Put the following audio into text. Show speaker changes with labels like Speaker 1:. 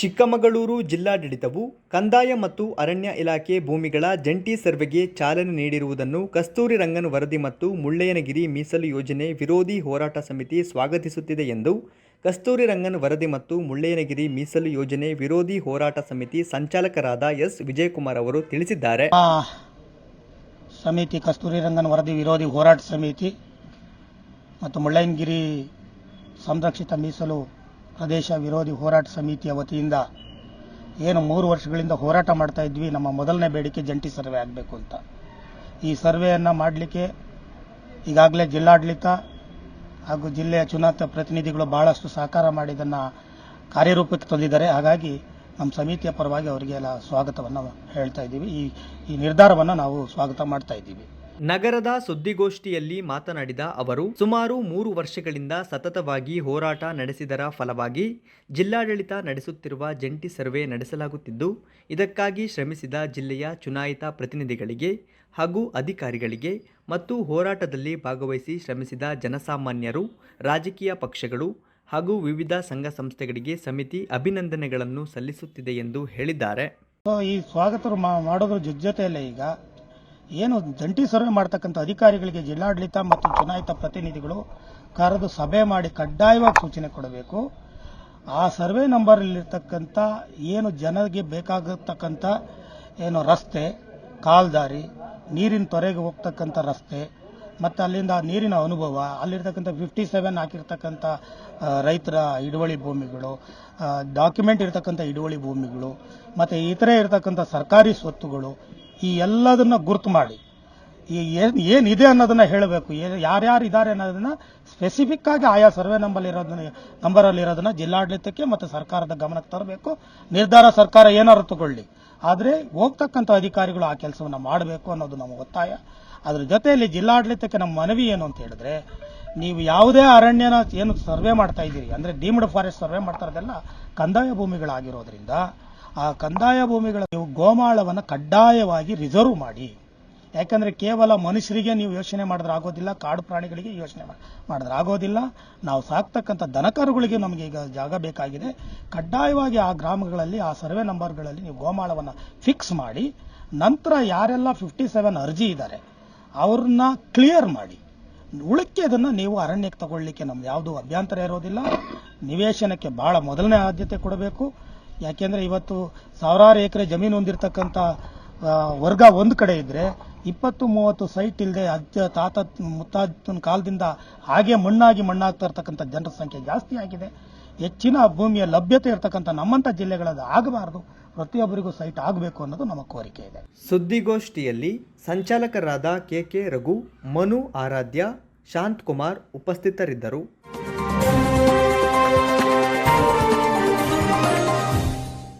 Speaker 1: ಚಿಕ್ಕಮಗಳೂರು ಜಿಲ್ಲಾಡಳಿತವು ಕಂದಾಯ ಮತ್ತು ಅರಣ್ಯ ಇಲಾಖೆ ಭೂಮಿಗಳ ಜಂಟಿ ಸರ್ವೆಗೆ ಚಾಲನೆ ನೀಡಿರುವುದನ್ನು ಕಸ್ತೂರಿ ರಂಗನ್ ವರದಿ ಮತ್ತು ಮುಳ್ಳಯ್ಯನಗಿರಿ ಮೀಸಲು ಯೋಜನೆ ವಿರೋಧಿ ಹೋರಾಟ ಸಮಿತಿ ಸ್ವಾಗತಿಸುತ್ತಿದೆ ಎಂದು ಕಸ್ತೂರಿ ರಂಗನ್ ವರದಿ ಮತ್ತು ಮುಳ್ಳಯ್ಯನಗಿರಿ ಮೀಸಲು ಯೋಜನೆ ವಿರೋಧಿ ಹೋರಾಟ ಸಮಿತಿ ಸಂಚಾಲಕರಾದ ಎಸ್ ವಿಜಯಕುಮಾರ್ ಅವರು ತಿಳಿಸಿದ್ದಾರೆ.
Speaker 2: ಸಮಿತಿ ಕಸ್ತೂರಿ ರಂಗನ್ ವರದಿ ವಿರೋಧಿ ಹೋರಾಟ ಸಮಿತಿ ಮತ್ತು ಮುಳ್ಳಯ್ಯನಗಿರಿ ಸಂರಕ್ಷಿತ ಮೀಸಲು ಪ್ರದೇಶ ವಿರೋಧಿ ಹೋರಾಟ ಸಮಿತಿಯ ವತಿಯಿಂದ ಏನು ಮೂರು ವರ್ಷಗಳಿಂದ ಹೋರಾಟ ಮಾಡ್ತಾ ಇದ್ವಿ, ನಮ್ಮ ಮೊದಲನೇ ಬೇಡಿಕೆ ಜಂಟಿ ಸರ್ವೆ ಆಗಬೇಕು ಅಂತ. ಈ ಸರ್ವೆಯನ್ನು ಮಾಡಲಿಕ್ಕೆ ಈಗಾಗಲೇ ಜಿಲ್ಲಾಡಳಿತ ಹಾಗೂ ಜಿಲ್ಲೆಯ ಚುನಾಯಿತ ಪ್ರತಿನಿಧಿಗಳು ಬಹಳಷ್ಟು ಸಹಕಾರ ಮಾಡಿದ್ದನ್ನು ಕಾರ್ಯರೂಪಕ್ಕೆ ತಂದಿದ್ದಾರೆ. ಹಾಗಾಗಿ ನಮ್ಮ ಸಮಿತಿಯ ಪರವಾಗಿ ಅವರಿಗೆಲ್ಲ ಸ್ವಾಗತವನ್ನು ಹೇಳ್ತಾ ಇದ್ದೀವಿ. ಈ ಈ ನಿರ್ಧಾರವನ್ನು ನಾವು ಸ್ವಾಗತ ಮಾಡ್ತಾ ಇದ್ದೀವಿ.
Speaker 1: ನಗರದ ಸುದ್ದಿಗೋಷ್ಠಿಯಲ್ಲಿ ಮಾತನಾಡಿದ ಅವರು, ಸುಮಾರು ಮೂರು ವರ್ಷಗಳಿಂದ ಸತತವಾಗಿ ಹೋರಾಟ ನಡೆಸಿದರ ಫಲವಾಗಿ ಜಿಲ್ಲಾಡಳಿತ ನಡೆಸುತ್ತಿರುವ ಜಂಟಿ ಸರ್ವೆ ನಡೆಸಲಾಗುತ್ತಿದ್ದು, ಇದಕ್ಕಾಗಿ ಶ್ರಮಿಸಿದ ಜಿಲ್ಲೆಯ ಚುನಾಯಿತ ಪ್ರತಿನಿಧಿಗಳಿಗೆ ಹಾಗೂ ಅಧಿಕಾರಿಗಳಿಗೆ ಮತ್ತು ಹೋರಾಟದಲ್ಲಿ ಭಾಗವಹಿಸಿ ಶ್ರಮಿಸಿದ ಜನಸಾಮಾನ್ಯರು, ರಾಜಕೀಯ ಪಕ್ಷಗಳು ಹಾಗೂ ವಿವಿಧ ಸಂಘ ಸಂಸ್ಥೆಗಳಿಗೆ ಸಮಿತಿ ಅಭಿನಂದನೆಗಳನ್ನು ಸಲ್ಲಿಸುತ್ತಿದೆ ಎಂದು ಹೇಳಿದ್ದಾರೆ.
Speaker 2: ಈ ಸ್ವಾಗತ ಮಾಡೋದ್ರ ಜೊತೆ ಜೊತೆಯಲ್ಲೇ ಈಗ ಏನು ಜಂಟಿ ಸರ್ವೆ ಮಾಡ್ತಕ್ಕಂಥ ಅಧಿಕಾರಿಗಳಿಗೆ ಜಿಲ್ಲಾಡಳಿತ ಮತ್ತು ಚುನಾಯಿತ ಪ್ರತಿನಿಧಿಗಳು ಕರೆದು ಸಭೆ ಮಾಡಿ ಕಡ್ಡಾಯವಾಗಿ ಸೂಚನೆ ಕೊಡಬೇಕು. ಆ ಸರ್ವೆ ನಂಬರಲ್ಲಿರ್ತಕ್ಕಂಥ ಏನು ಜನರಿಗೆ ಬೇಕಾಗತಕ್ಕಂಥ ಏನು ರಸ್ತೆ, ಕಾಲ್ದಾರಿ, ನೀರಿನ ತೊರೆಗೆ ಹೋಗ್ತಕ್ಕಂಥ ರಸ್ತೆ, ಮತ್ತು ಅಲ್ಲಿಂದ ನೀರಿನ ಅನುಭವ, ಅಲ್ಲಿರ್ತಕ್ಕಂಥ ಫಿಫ್ಟಿ ಸೆವೆನ್ ಹಾಕಿರ್ತಕ್ಕಂಥ ರೈತರ ಹಿಡುವಳಿ ಭೂಮಿಗಳು ಡಾಕ್ಯುಮೆಂಟ್ ಇರ್ತಕ್ಕಂಥ ಹಿಡುವಳಿ ಭೂಮಿಗಳು, ಮತ್ತು ಇತರೆ ಇರ್ತಕ್ಕಂಥ ಸರ್ಕಾರಿ ಸ್ವತ್ತುಗಳು ಈ ಎಲ್ಲದನ್ನ ಗುರುತು ಮಾಡಿ. ಈ ಏನು ಏನಿದೆ ಅನ್ನೋದನ್ನ ಹೇಳಬೇಕು. ಯಾರ್ಯಾರು ಇದ್ದಾರೆ ಅನ್ನೋದನ್ನ ಸ್ಪೆಸಿಫಿಕ್ ಆಗಿ ಆಯಾ ಸರ್ವೆ ನಂಬರ್ ಇರೋದನ್ನ ಇರೋದನ್ನ ಜಿಲ್ಲಾಡಳಿತಕ್ಕೆ ಮತ್ತು ಸರ್ಕಾರದ ಗಮನಕ್ಕೆ ತರಬೇಕು. ನಿರ್ಧಾರ ಸರ್ಕಾರ ಏನಾದ್ರು ತಗೊಳ್ಳಿ. ಆದರೆ ಹೋಗ್ತಕ್ಕಂಥ ಅಧಿಕಾರಿಗಳು ಆ ಕೆಲಸವನ್ನ ಮಾಡಬೇಕು ಅನ್ನೋದು ನಮ್ಮ ಒತ್ತಾಯ. ಅದ್ರ ಜೊತೆಯಲ್ಲಿ ಜಿಲ್ಲಾಡಳಿತಕ್ಕೆ ನಮ್ಮ ಮನವಿ ಏನು ಅಂತ ಹೇಳಿದ್ರೆ, ನೀವು ಯಾವುದೇ ಅರಣ್ಯನ ಏನು ಸರ್ವೆ ಮಾಡ್ತಾ ಇದ್ದೀರಿ, ಅಂದ್ರೆ ಡೀಮ್ಡ್ ಫಾರೆಸ್ಟ್ ಸರ್ವೆ ಮಾಡ್ತಾ ಇರೋದೆಲ್ಲ ಕಂದಾಯ ಭೂಮಿಗಳಾಗಿರೋದ್ರಿಂದ ಆ ಕಂದಾಯ ಭೂಮಿಗಳ ನೀವು ಗೋಮಾಳವನ್ನು ಕಡ್ಡಾಯವಾಗಿ ರಿಸರ್ವ್ ಮಾಡಿ. ಯಾಕಂದ್ರೆ ಕೇವಲ ಮನುಷ್ಯರಿಗೆ ನೀವು ಯೋಚನೆ ಮಾಡಿದ್ರೆ ಆಗೋದಿಲ್ಲ, ಕಾಡು ಪ್ರಾಣಿಗಳಿಗೆ ಯೋಚನೆ ಮಾಡಿದ್ರೆ ಆಗೋದಿಲ್ಲ. ನಾವು ಸಾಕ್ತಕ್ಕಂಥ ದನಕರುಗಳಿಗೆ ನಮಗೆ ಈಗ ಜಾಗ ಬೇಕಾಗಿದೆ. ಕಡ್ಡಾಯವಾಗಿ ಆ ಗ್ರಾಮಗಳಲ್ಲಿ, ಆ ಸರ್ವೆ ನಂಬರ್ಗಳಲ್ಲಿ ನೀವು ಗೋಮಾಳವನ್ನು ಫಿಕ್ಸ್ ಮಾಡಿ. ನಂತರ ಯಾರೆಲ್ಲ ಫಿಫ್ಟಿ ಸೆವೆನ್ ಅರ್ಜಿ ಇದ್ದಾರೆ ಅವ್ರನ್ನ ಕ್ಲಿಯರ್ ಮಾಡಿ. ಉಳಿಕೆದನ್ನ ನೀವು ಅರಣ್ಯಕ್ಕೆ ತಗೊಳ್ಳಿಕ್ಕೆ ನಮ್ದು ಯಾವುದು ಅಭ್ಯಂತರ ಇರೋದಿಲ್ಲ. ನಿವೇಶನಕ್ಕೆ ಬಹಳ ಮೊದಲನೇ ಆದ್ಯತೆ ಕೊಡಬೇಕು. ಯಾಕೆಂದ್ರೆ ಇವತ್ತು ಸಾವಿರಾರು ಎಕರೆ ಜಮೀನು ಹೊಂದಿರತಕ್ಕಂಥ ವರ್ಗ ಒಂದು ಕಡೆ ಇದ್ದರೆ ಇಪ್ಪತ್ತು ಮೂವತ್ತು ಸೈಟ್ ಇಲ್ಲದೆ ಅಜ್ಜ, ತಾತ ಮುತ್ತಾಜನ ಕಾಲದಿಂದ ಹಾಗೆ ಮಣ್ಣಾಗಿ ಮಣ್ಣಾಗ್ತಾ ಇರ್ತಕ್ಕಂಥ ಜನರ ಸಂಖ್ಯೆ ಜಾಸ್ತಿ ಆಗಿದೆ. ಹೆಚ್ಚಿನ ಭೂಮಿಯ ಲಭ್ಯತೆ ಇರತಕ್ಕಂಥ ನಮ್ಮಂಥ ಜಿಲ್ಲೆಗಳದ್ದು ಆಗಬಾರದು. ಪ್ರತಿಯೊಬ್ಬರಿಗೂ ಸೈಟ್ ಆಗಬೇಕು ಅನ್ನೋದು ನಮ್ಮ ಕೋರಿಕೆ ಇದೆ.
Speaker 1: ಸುದ್ದಿಗೋಷ್ಠಿಯಲ್ಲಿ ಸಂಚಾಲಕರಾದ ಕೆಕೆ ರಘು, ಮನು ಆರಾಧ್ಯ ಶಾಂತ್ ಕುಮಾರ್ ಉಪಸ್ಥಿತರಿದ್ದರು.